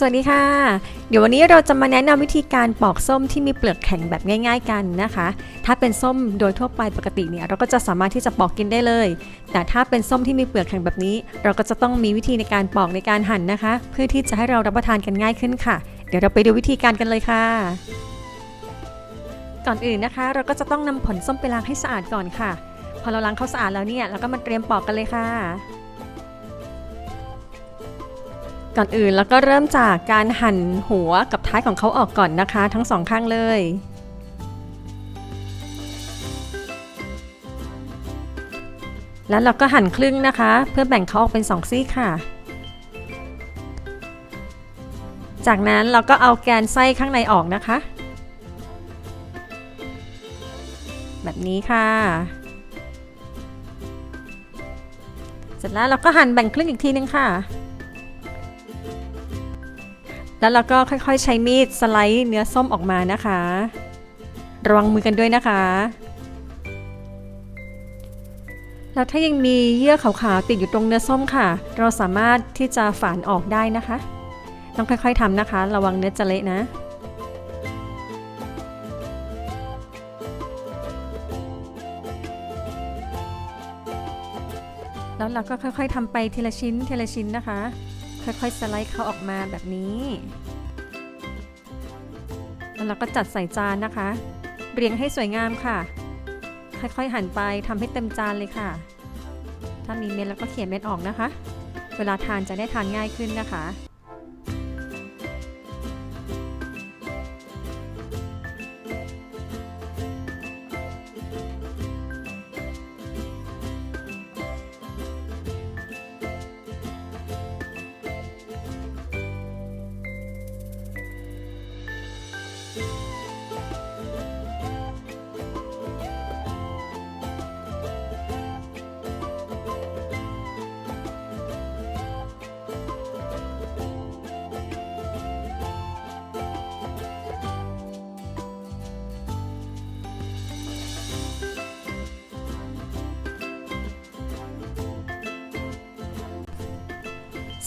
สวัสดีค่ะ เดี๋ยววันนี้เราจะมาแนะนำวิธีการปอกส้มที่มีเปลือกแข็งแบบง่าย ๆ กันนะคะ ถ้าเป็นส้มโดยทั่วไปปกติเนี่ยเราก็จะสามารถที่จะปอกกินได้เลย แต่ถ้าเป็นส้มที่มีเปลือกแข็งแบบนี้ เราก็จะต้องมีวิธีในการปอกในการหั่นนะคะ เพื่อที่จะให้เรารับประทานกันง่ายขึ้นค่ะ เดี๋ยวเราไปดูวิธีการกันเลยค่ะ ก่อนอื่นนะคะ เราก็จะต้องนำผลส้มไปล้างให้สะอาดก่อนค่ะ พอเราล้างเขาสะอาดแล้วเนี่ยเราก็มาเตรียมปอกกันเลยค่ะ ก่อนอื่นแล้วก็เริ่มจากการหั่นหัวกับท้ายของเขาออกก่อนนะคะ ทั้งสองข้างเลยแล้วเราก็หั่นครึ่งนะคะ เพื่อแบ่งเขาออกเป็นสองซี่ค่ะ จากนั้นเราก็เอาแกนไส้ข้างในออกนะคะ แบบนี้ค่ะ เสร็จแล้วเราก็หั่นแบ่งครึ่งอีกทีนึงค่ะ แล้วเราก็ค่อยๆ ใช้มีดสไลด์เนื้อส้มออกมานะคะ ระวังมือกันด้วยนะคะ แล้วถ้ายังมีเยื่อขาวๆติดอยู่ตรงเนื้อส้มค่ะ เราสามารถที่จะฝานออกได้นะคะ ต้องค่อยๆทำนะคะ ระวังเนื้อจะเละนะแล้วเราก็ค่อยๆทำไปทีละชิ้นทีละชิ้นนะคะ ค่อยๆสไลด์เขาออกมาแบบนี้ แล้วเราก็จัดใส่จานนะคะ เรียงให้สวยงามค่ะ ค่อยๆหั่นไปทำให้เต็มจานเลยค่ะ ถ้ามีเม็ดแล้วก็เขี่ยเม็ดออกนะคะ เวลาทานจะได้ทานง่ายขึ้นนะคะ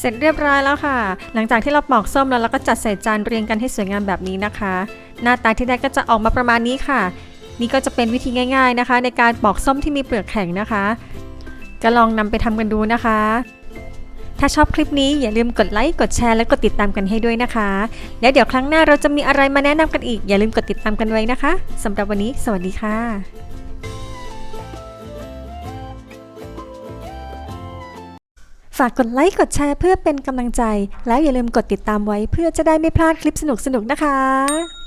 เสร็จเรียบร้อยแล้วค่ะ หลังจากที่เราปอกส้มแล้วเราก็จัดใส่จานเรียงกันให้สวยงามแบบนี้นะคะ หน้าตาที่ได้ก็จะออกมาประมาณนี้ค่ะ นี่ก็จะเป็นวิธีง่าย ๆนะคะ ในการปอกส้มที่มีเปลือกแข็งนะคะ ก็ลองนำไปทำกันดูนะคะ ถ้าชอบคลิปนี้อย่าลืมกดไลค์กดแชร์และกดติดตามกันให้ด้วยนะคะ แล้วเดี๋ยวครั้งหน้าเราจะมีอะไรมาแนะนำกันอีก อย่าลืมกดติดตามกันไว้นะคะสำหรับวันนี้ สวัสดีค่ะากกดไลค์กดแชร์เพื่อเป็นกำลังใจ แล้วอย่าลืมกดติดตามไว้เพื่อจะได้ไม่พลาดคลิปสนุกๆนะคะ